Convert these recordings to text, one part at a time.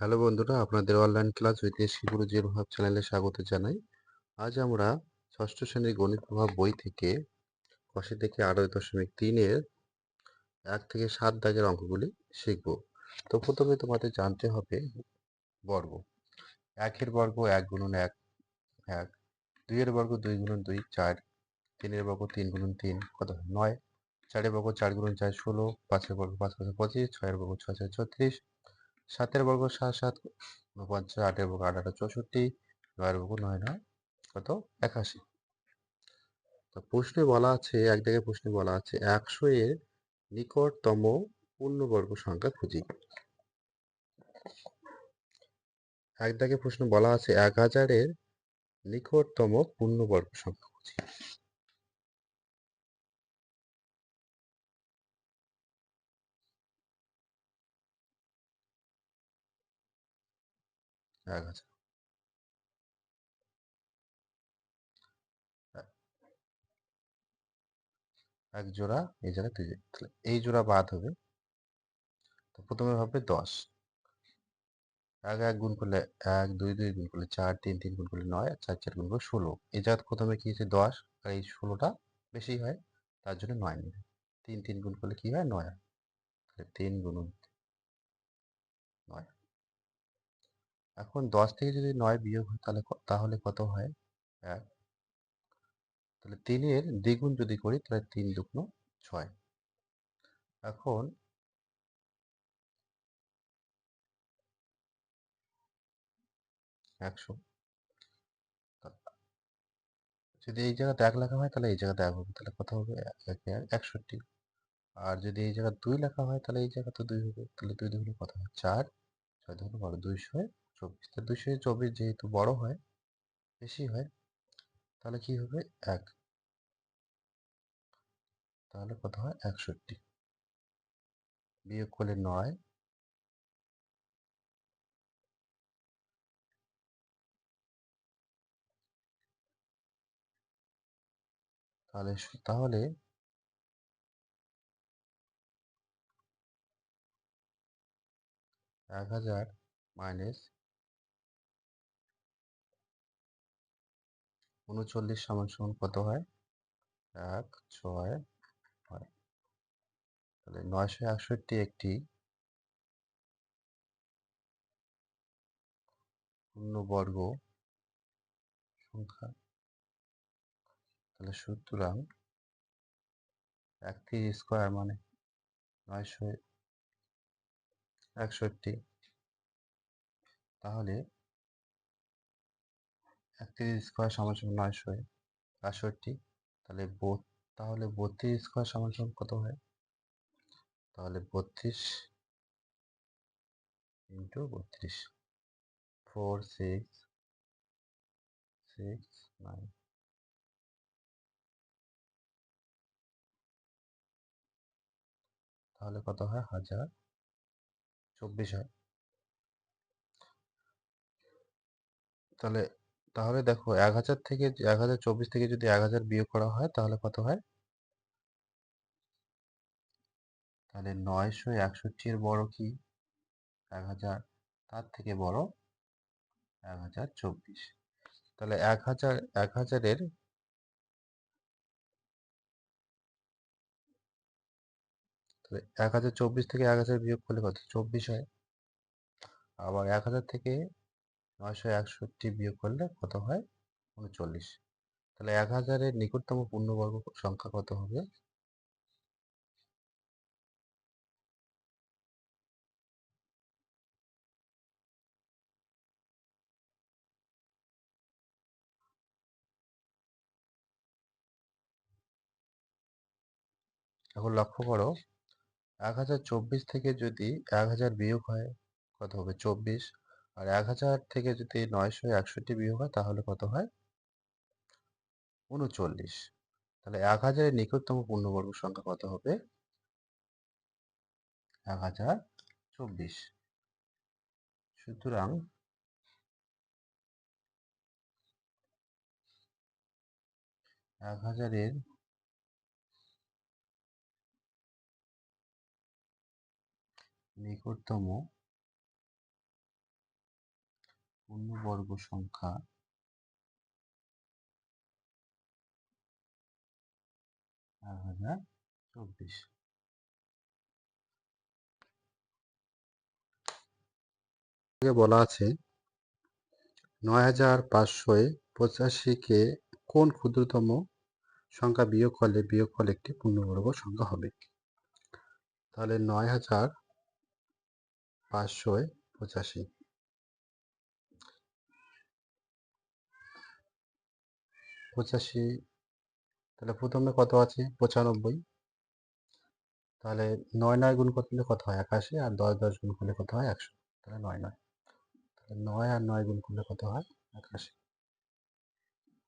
Hello বন্ধুরা, আপনাদের online class ঐতিহাসিক গুরুজির প্রভাব চ্যানেলে স্বাগত জানাই। আজ আমরা ষষ্ঠ শ্রেণির গণিত প্রভাব বই থেকে কষে থেকে আড়াই দশমিক তিনের এক থেকে সাত দাগের অঙ্কগুলি শিখব। তো প্রথমে তোমাদের জানতে হবে বর্গ। একের বর্গ এক গুণন এক এক। দুইয়ের বর্গ দুই গুণন দুই, চার। তিনের বর্গ তিন গুণন তিন, কত? নয়। চারের বর্গ চার গুণন চার, ষোলো। পাঁচের বর্গ পাঁচ পাঁচ পঁচিশ। ছয়ের বর্গ ছয় ছয়, ছত্রিশ। সাতের বর্গ সাত সাত উনপঞ্চাশ আটের বর্গ আট আট চৌষট্টি নয়ের বর্গ নয় নয়, কত? একাশি। তো প্রশ্নে বলা আছে, এক জায়গায় প্রশ্নে বলা আছে, একশো এর নিকটতম পূর্ণবর্গ সংখ্যা খুঁজি। এক দাগে প্রশ্ন বলা আছে, এক হাজারের নিকটতম পূর্ণবর্গ সংখ্যা খুঁজি। হাজার এক জোড়া, এই জায়গায় দুই জোড়া। তাহলে এই জোড়া বাদ হবে। তো প্রথমে হবে দশ। এক এক গুণ করলে এক, দুই দুই গুণ করলে চার, তিন তিন গুণ করলে নয়, চার চার গুণ করলে ষোলো। এই জায়গায় প্রথমে কি হচ্ছে দশ। আর এই ষোলোটা বেশি হয়, তার জন্য নয় নেবে তিন তিন গুণ করলে কি হয়? নয়। হয় তাহলে তিন গুণন নয় এখন দশ থেকে যদি নয় বিয়োগ হয় তাহলে তাহলে কত হয়? এক। তাহলে তিনের দ্বিগুণ যদি করি তাহলে তিন দুগুণ ছয়। এখন একশো। যদি এই জায়গাতে এক লেখা হয় তাহলে এই জায়গাতে এক হবে, তাহলে কত হবে? এক, একে, একষট্টি। আর যদি এই জায়গায় দুই লেখা হয় তাহলে এই জায়গাতে দুই হবে, তাহলে দুই দুগুণে কত হয়? চার। ছয় দুগুণে বারো দুইশো। চব্বিশ। তো দুইশো চব্বিশ যেহেতু বড় হয়, বেশি হয়, তাহলে কি হবে? এক। তাহলে কত হয়? একষট্টি। বিয়োগ করলে নয়। তাহলে তাহলে এক হাজার মাইনাস উনচল্লিশ সমান সমান কত হয়? এক, ছয়, হয়। তাহলে নয়শো একষট্টি একটি পূর্ণবর্গ সংখ্যা। তাহলে সুতরাং একত্রিশ স্কোয়ার মানে নয়শো একষট্টি। তাহলে একত্রিশ স্কোয়ার সমান সমান নয়শো একষট্টি তাহলে তাহলে বত্রিশ স্কোয়ার সমান সমান কত হয়? তাহলে বত্রিশ ইন্টু বত্রিশ। ফোর সিক্স সিক্স নাইন তাহলে কত হয়? হাজার। চব্বিশ হয়। তাহলে তাহলে দেখো এক হাজার থেকে এক হাজার চব্বিশ থেকে যদি এক হাজার বিয়োগ করা হয়, তাহলে কত হয়? তাহলে নয়শো একষট্টির বড় কি? এক হাজার। তার থেকে বড় এক হাজার চব্বিশ। তাহলে এক হাজার, এক হাজারের তাহলে এক হাজার চব্বিশ থেকে এক হাজার বিয়োগ করলে কত? চব্বিশ হয়। আবার এক হাজার থেকে নয়শো একষট্টি বিয়োগ করলে কত হয়? উনচল্লিশ। তাহলে এক হাজারের নিকটতম পূর্ণবর্গ সংখ্যা কত হবে? এখন লক্ষ্য করো, এক হাজার চব্বিশ থেকে যদি এক হাজার বিয়োগ হয়, কত হবে? চব্বিশ। আর এক হাজার থেকে যদি নয়শো, একষট্টি বিয়োগ হয়, তাহলে কত হয়? উনচল্লিশ। তাহলে এক হাজারের নিকটতম পূর্ণবর্গ সংখ্যা কত হবে? এক হাজার চব্বিশ। সুতরাং এক হাজারের নিকটতম পূর্ণবর্গ সংখ্যা। এক হাজার চব্বিশ। বলা আছে, নয় হাজার পাঁচশো পঁচাশিকে কোন ক্ষুদ্রতম সংখ্যা বিয়োগ করলে বিয়োগফল একটি পূর্ণবর্গ সংখ্যা হবে? তাহলে নয় হাজার পাঁচশো পঁচাশি। পঁচাশি, তাহলে প্রথমে কত আছে? পঁচানব্বই। তাহলে নয় নয় গুণ করলে কত হয়? একাশি আর দশ দশ গুণ করলে কত হয়? একশো। তাহলে নয় নয়। তাহলে নয় আর নয় গুণ করলে কত হয়? একাশি।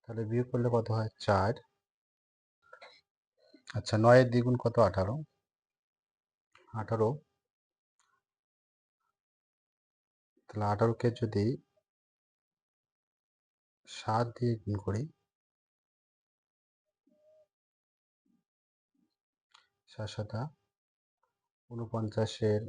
তাহলে বিয়োগ করলে কত হয়? চার। আচ্ছা নয়ের দ্বিগুণ কত? আঠারো। আঠারো। তাহলে আঠারোকে যদি সাত দিয়ে গুণ করি সাতা উনপঞ্চাশের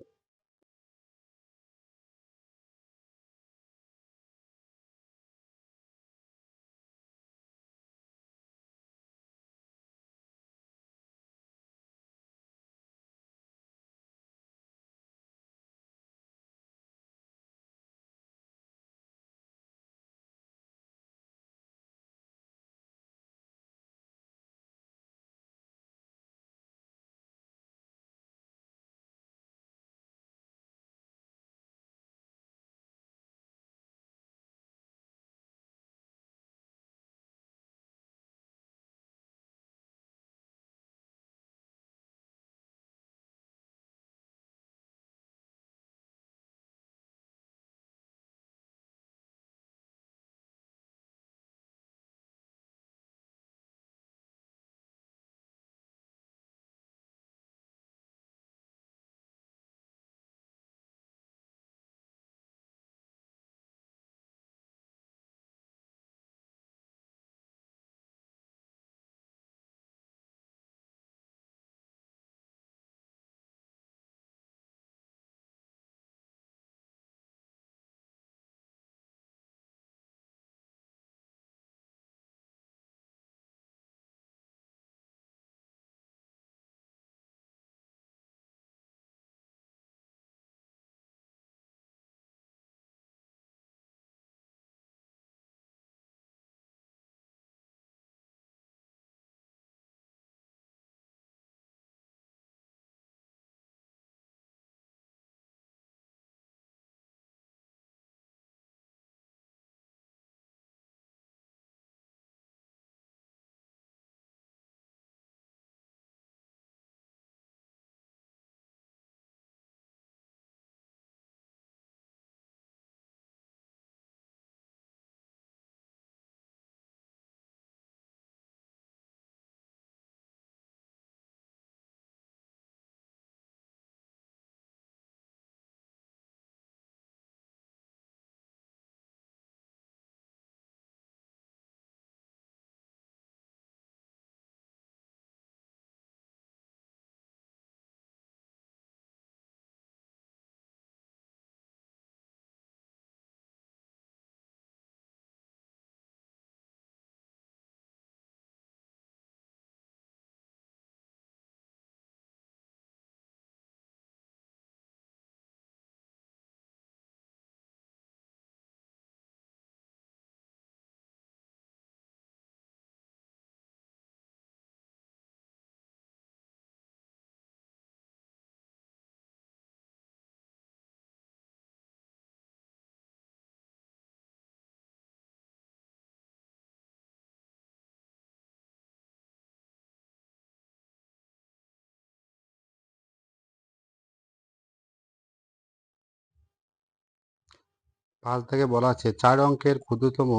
পাঁচ থেকে বলা আছে, চার অঙ্কের ক্ষুদ্রতম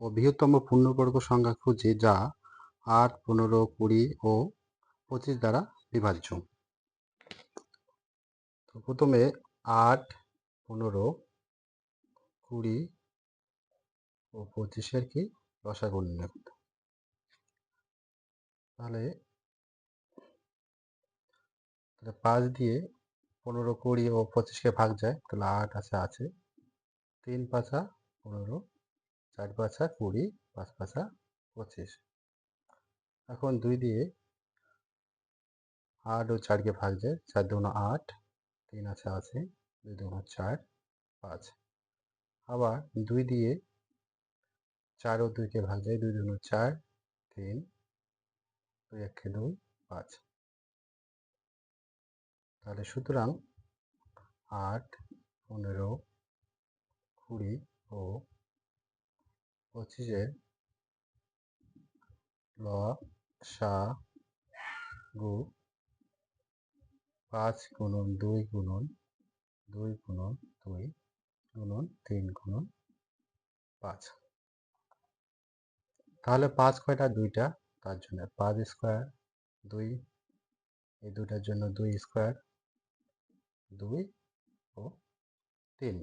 ও বৃহত্তম পূর্ণবর্গ সংখ্যা খুঁজে যা আট, পনেরো, কুড়ি ও পঁচিশ দ্বারা বিভাজ্য প্রথমে আট, পনেরো, কুড়ি ও পঁচিশের কি? করতে তাহলে তাহলে পাঁচ দিয়ে পনেরো, কুড়ি ও পঁচিশকে ভাগ যায়, তাহলে আট আছে আছে। তিন পাঁচা পনেরো, চার পাঁচা কুড়ি, পাঁচ পাঁচা পঁচিশ। এখন দুই দিয়ে আট ও চারকে ভাগ যায় চার দুগুণ আট, তিন আছে আছে দুই দুগুণ চার, পাঁচ। আবার দুই দিয়ে চার ও দুইকে ভাগ যায় দুই দুগুণ চার, তিন, দুই একে দুই, পাঁচ। তাহলে সুতরাং আট, পনেরো কুড়ি ও পঁচিশের ল সা গু পাঁচ গুণন দুই গুণন দুই গুণন দুই গুণন তিন গুণন পাঁচ। তাহলে পাঁচ কয়টা? দুইটা। তার জন্য পাঁচ স্কোয়ার দুই, এই দুটার জন্য দুই স্কোয়ার দুই ও তিন।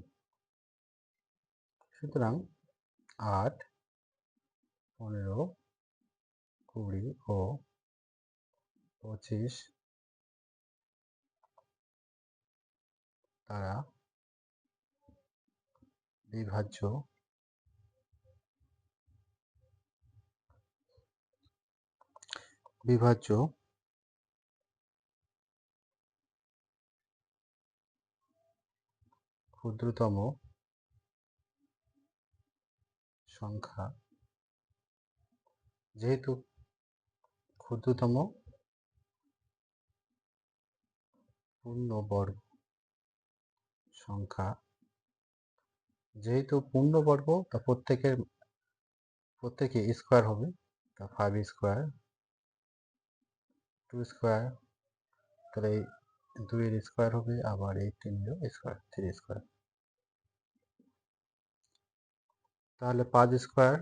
সুতরাং আট পনেরো কুড়ি ও পঁচিশ তারা বিভাজ্য বিভাজ্য ক্ষুদ্রতম সংখ্যা। যেহেতু ক্ষুদ্রতম পূর্ণবর্গ সংখ্যা, যেহেতু পূর্ণবর্গ, তা প্রত্যেকের, প্রত্যেকে স্কোয়ার হবে, তা ফাইভ স্কোয়ার টু স্কোয়ার তাহলে দুইয়ের স্কোয়ার হবে, আবার এই তিনেরও স্কোয়ার থ্রি স্কোয়ার তাহলে পাঁচ স্কোয়ার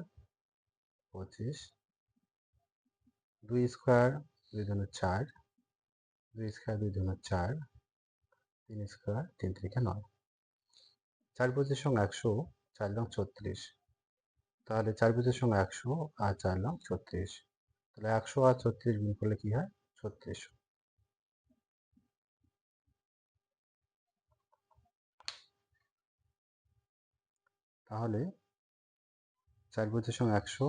পঁচিশ, দুই স্কোয়ার দুই জন্য চার, দুই স্কোয়ার দুই জন্য চার, তিন স্কোয়ার তিন তিরিখে নয়। চার পঁচিশ সঙ্গে একশো, চার লং ছত্রিশ। তাহলে চার পঁচিশ সঙ্গে একশো আর চার লং ছত্রিশ। তাহলে একশো আর ছত্রিশ গুণ করলে কি হয়? ছত্রিশ। তাহলে চার পঁচিশ সঙ্গে একশো।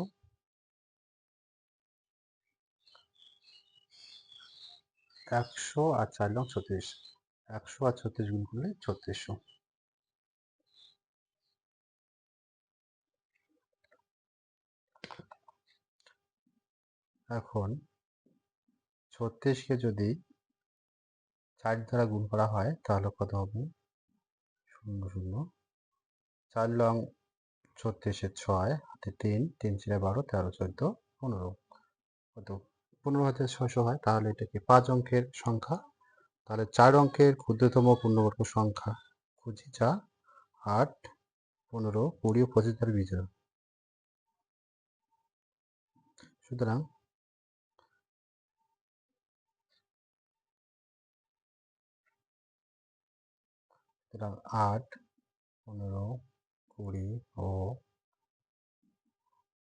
একশো আর চার লং ছত্রিশ। একশো আর ছত্রিশ গুণ করলে ছত্রিশশো। এখন ছত্রিশকে যদি চার দ্বারা গুণ করা হয় তাহলে কত হবে? শূন্য শূন্য। চার লং ছত্রিশে ছয় হাতে তিন তিন চারে বারো, তেরো, চোদ্দ, পনেরো। কত? পনেরো হাতে ছয়শো হয়, তাহলে এটা কি পাঁচ অঙ্কের সংখ্যা। তাহলে চার অঙ্কের ক্ষুদ্রতম পূর্ণবর্গ সংখ্যা খুঁজি, যা আট, পনেরো, কুড়ি ও পঁচিশ দ্বারা বিজয় সুতরাং সুতরাং আট, পনেরো কুড়ি ও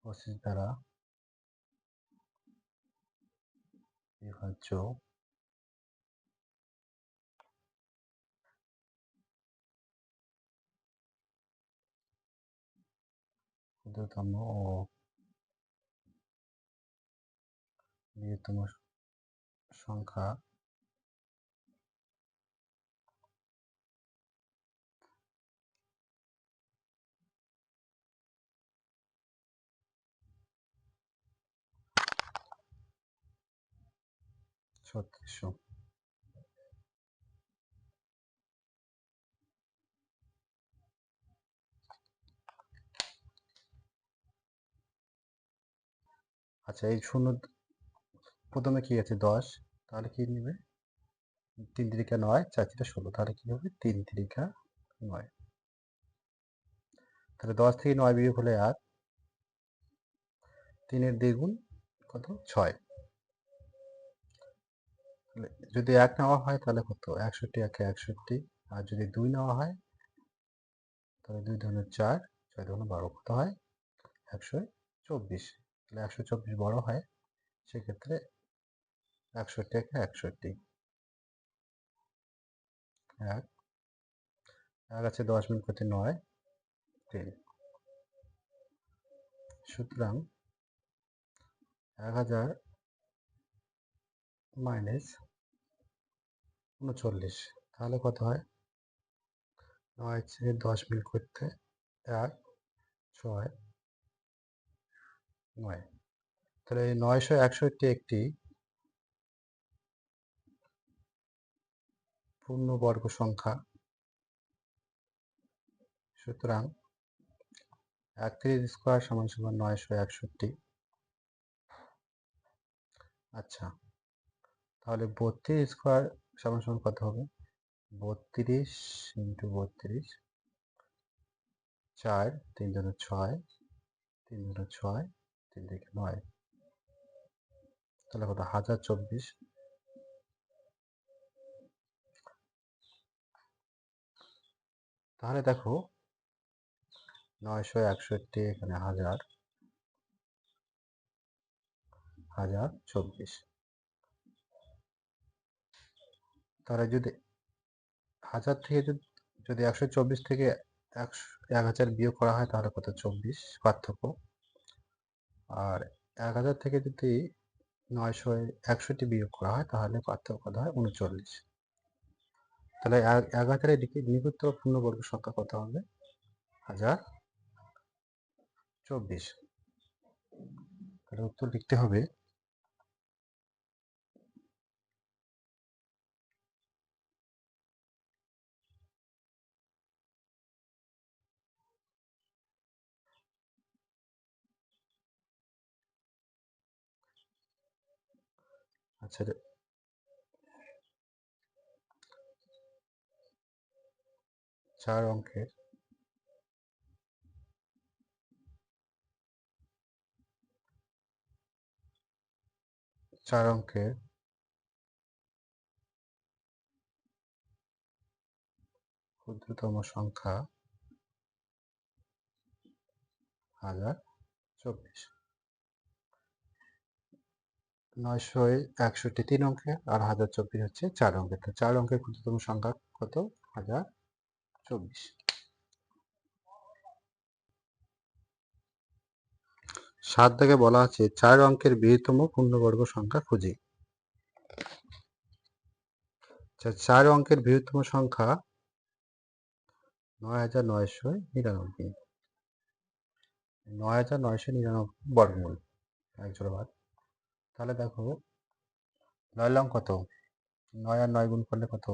পঁচিশ দ্বারা বিভাজ্য ক্ষুদ্রতম ও বৃহত্তম সংখ্যা ছত্রিশশো। আচ্ছা এই শূন্য প্রথমে কি আছে দশ? তাহলে কি নেবে? তিন তিরিকা নয়, চার তিরিকা ষোলো। তাহলে কি হবে? তিন তিরিকা নয়। তাহলে দশ থেকে নয় বিয়োগ হলে আর তিনের দ্বিগুণ কত? ছয়। যদি এক নেওয়া হয় তাহলে কত? একষট্টি একে একষট্টি। আর যদি দুই নেওয়া হয়, তাহলে দুই ধরনের চার ছয় ধরনের বারো কত হয়? একশো চব্বিশ। তাহলে একশো চব্বিশ বড় হয়, সেক্ষেত্রে একষট্টি একে একষট্টি। এক। এক আছে দশ মিনিট প্রতি নয়, তিন। সুতরাং এক হাজার মাইনাস উনচল্লিশ। তাহলে কত হয়? নয় থেকে দশ মিল করতে এক ছয়, নয়। তাহলে নয়শো একষট্টি একটি পূর্ণবর্গ সংখ্যা। সুতরাং একত্রিশ স্কোয়ার সমান সমান নয়শো একষট্টি। আচ্ছা তাহলে বত্রিশ স্কোয়ার সমান সমান কত হবে? বত্রিশ ইন্টু বত্রিশ। চার, তিন জনে ছয়, তিন জনে ছয়, তিন দিকে নয়। তাহলে কত? হাজার চব্বিশ। তাহলে দেখো, নয়শো একষট্টি এখানে হাজার। হাজার চব্বিশ। তাহলে যদি হাজার থেকে যদি যদি একশো চব্বিশ থেকে একশো, এক হাজার বিয়োগ করা হয় তাহলে কত? চব্বিশ পার্থক্য। আর এক হাজার থেকে যদি নয়শো একষট্টি বিয়োগ করা হয় তাহলে পার্থক্য কত হয়? উনচল্লিশ। তাহলে এক হাজারের দিকে নিকটতম পূর্ণবর্গ সংখ্যা কত হবে? হাজার চব্বিশ। তাহলে উত্তর লিখতে হবে আচ্ছা চার অঙ্কের চার অঙ্কের ক্ষুদ্রতম সংখ্যা হাজার চব্বিশ। নয়শো একষট্টি তিন অঙ্কে আর হাজার চব্বিশ হচ্ছে চার অঙ্কে। তো চার অঙ্কের ক্ষুদ্রতম সংখ্যা কত? হাজার চব্বিশ। সাত থেকে বলা আছে চার অঙ্কের বৃহত্তম পূর্ণবর্গ সংখ্যা খুঁজি। আচ্ছা, চার অঙ্কের বৃহত্তম সংখ্যা নয় হাজার নয়শো নিরানব্বই। নয় হাজার নয়শো নিরানব্বই বর্গমূল। এক জোড়া তাহলে দেখো, নয় লং কত? নয় আর নয় গুণ করলে কত?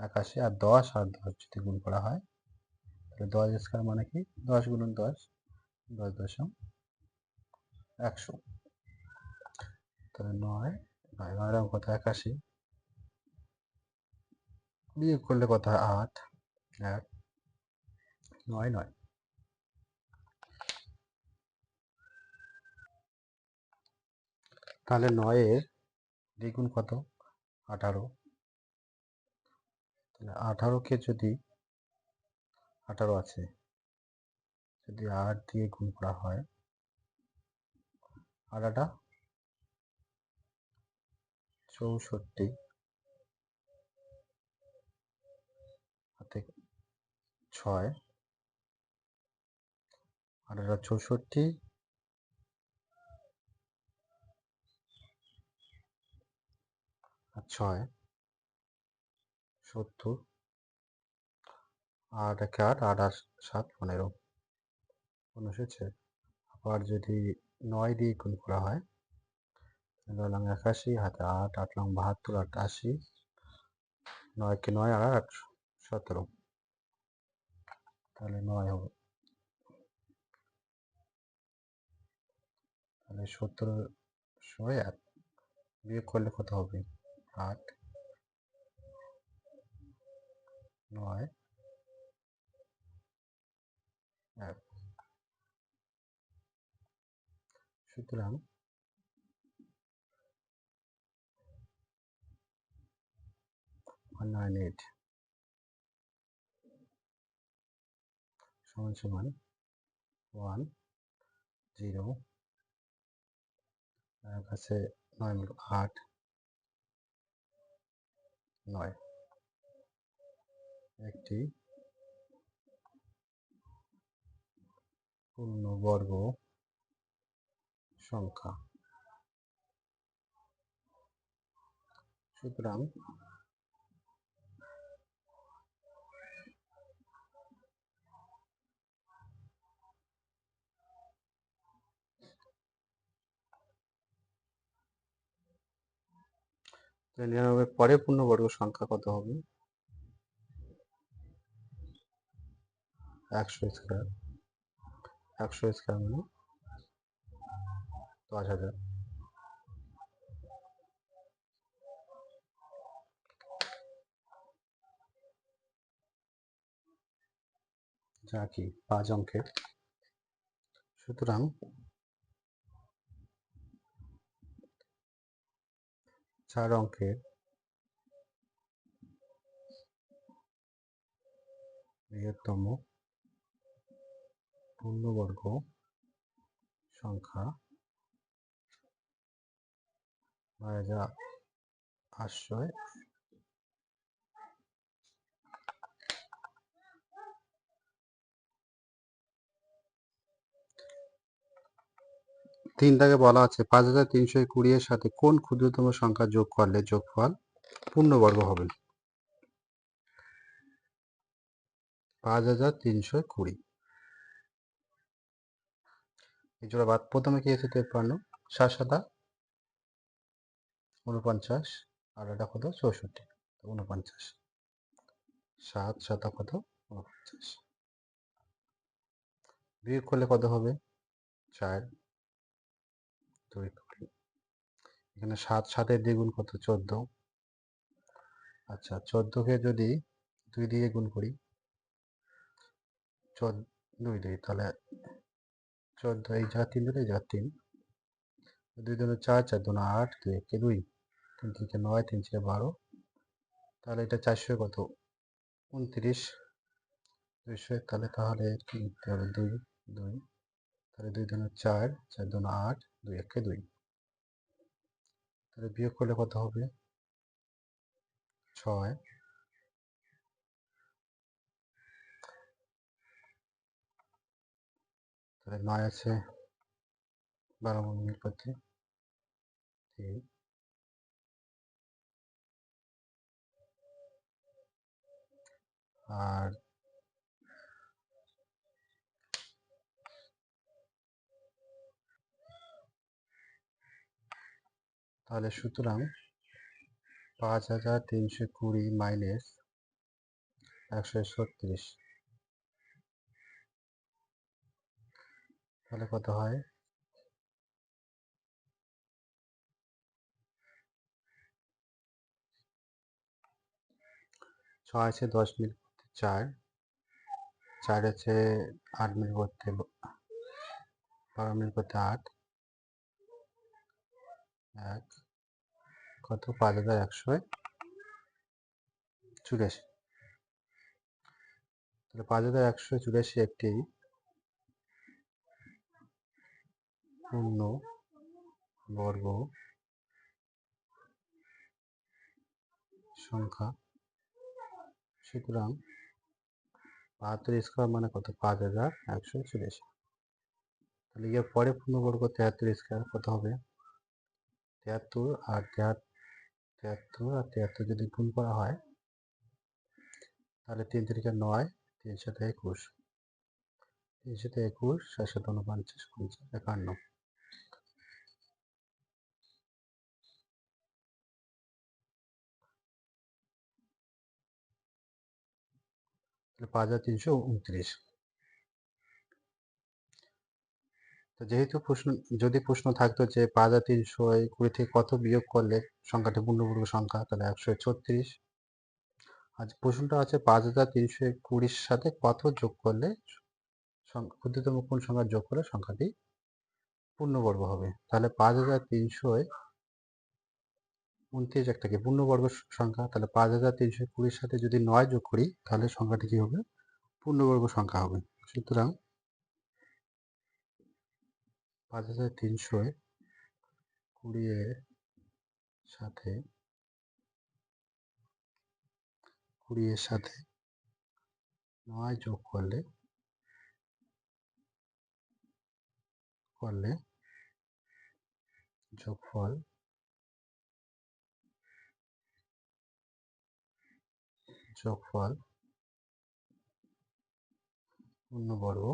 একাশি আর দশ আর দশ যদি গুণ করা হয়, তাহলে দশ স্কোয়ার মানে কি? দশ গুণন দশ দশ দশম একশো। তাহলে নয় নয় নয় রং কত? একাশি। বিয়োগ করলে কত হয়? আট, এক, নয় নয়। তাহলে নয়ের দ্বিগুণ কত? আঠারো। তাহলে আঠারোকে যদি আঠারো আছে, যদি আট দিয়ে গুণ করা হয় আটাটা চৌষট্টি। হাতে ছয়। আটাটা চৌষট্টি আর ছয়। সত্তর। আট একে আট আট আর সাত পনেরো। উনষেছে আবার যদি নয় দিয়ে গুণ করা হয়, তাহলে হলাম একাশি, হাতে আট আট লং বাহাত্তর, আট আশি নয়কে নয় আর আট সতেরো। তাহলে নয় হবে। তাহলে সতেরো শো এক। বিয়োগ করলে কত হবে? আট নয় এক। সুতরাং নাইন এইট সমান সমান ওয়ান জিরো কাছে নয় আট। নয়। একটি পূর্ণবর্গ সংখ্যা। সুতরাং নিরানব্বই পরে পূর্ণবর্গ সংখ্যা কত হবে? একশো স্কোয়ার। একশো স্কোয়ার মানে দশ হাজার। যা কি? পাঁচ অঙ্কের। সুতরাং চার অঙ্কের। বৃহত্তম পূর্ণবর্গ সংখ্যা নয় হাজার আটশো তিন দাগে বলা আছে। পাঁচ হাজার তিনশো কুড়ি এর সাথে কোন ক্ষুদ্রতম সংখ্যা যোগ করলে যোগফল পূর্ণবর্গ হবে? পাঁচ হাজার তিনশো কুড়ি। এই জোড়া বাদ, প্রথমে কি আছে তেপ্পান্ন? সাত সাতা উনপঞ্চাশ আর এটা কত? চৌষট্টি। উনপঞ্চাশ সাত সাতা কত? উনপঞ্চাশ বিয়োগ করলে কত হবে? চার। দুই কুড়ি এখানে সাত, সাতের দ্বিগুণ কত? চোদ্দ। আচ্ছা চোদ্দোকে যদি দুই দিয়ে গুণ করি দুই দুই তাহলে চোদ্দ, এই যা তিন দিলে যা তিন। দুই দুটো চার চার দুটো আট, দুই একে দুই, তিন তিনকে নয়, তিন চারে বারো। তাহলে এটা চারশো কত? উনত্রিশ। দুইশো, তাহলে তাহলে কি হবে? দুই দুই। তাহলে দুই দুটো চার চার দুটো আট দুই একে, দুই। তাহলে বিয়োগ করলে কত হবে? ছয়। তাহলে নয় আছে বারো করতে তিন। আর তাহলে সুতরাং পাঁচ হাজার তিনশো কুড়ি মাইনাস একশো ছত্রিশ। তাহলে কত হয়? ছয় আছে দশ মিনিট চার। চার আছে আট মিনিট করতে বারো মিনিট করতে আট। এক। কত পাঁচ হাজার একশো চুরাশি। তাহলে পাঁচ হাজার একশো চুরাশি একটি পূর্ণ বর্গ সংখ্যা। সুতরাং বাহাত্তর স্কোয়ার মানে কত? পাঁচ হাজার একশো চুরাশি। তাহলে গিয়ে পরে পূর্ণবর্গ তেহাত্তর স্কোয়ার কত হবে? তেহাত্তর আর তেহাত্তর আর তেহাত্তর যদি গুণ করা হয়, তাহলে তিন তিরিকে নয়, তিন সাথে একুশ। তিন সাথে একুশ, সাত সাথে উনপঞ্চাশ পঞ্চাশ, একান্ন। পাঁচ হাজার তিনশো উনত্রিশ তো যেহেতু প্রশ্ন, যদি প্রশ্ন থাকতো যে পাঁচ হাজার তিনশো কুড়ি থেকে কত বিয়োগ করলে সংখ্যাটি পূর্ণবর্গ সংখ্যা, তাহলে একশো ছত্রিশ। আজ প্রশ্নটা আছে পাঁচ হাজার তিনশো কুড়ির সাথে কত যোগ করলে ক্ষুদ্রতম কোন সংখ্যা যোগ করলে সংখ্যাটি পূর্ণবর্গ হবে? তাহলে পাঁচ হাজার তিনশো উনত্রিশ একটা কি পূর্ণবর্গ সংখ্যা, তাহলে পাঁচ হাজার তিনশো কুড়ির সাথে যদি নয় যোগ করি, তাহলে সংখ্যাটি কি হবে? পূর্ণবর্গ সংখ্যা হবে। সুতরাং পাঁচ হাজার তিনশোয় কুড়ি সাথে কুড়িয়ের সাথে নয় যোগ করলে করলে যোগফল যোগফল বর্গ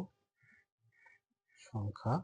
সংখ্যা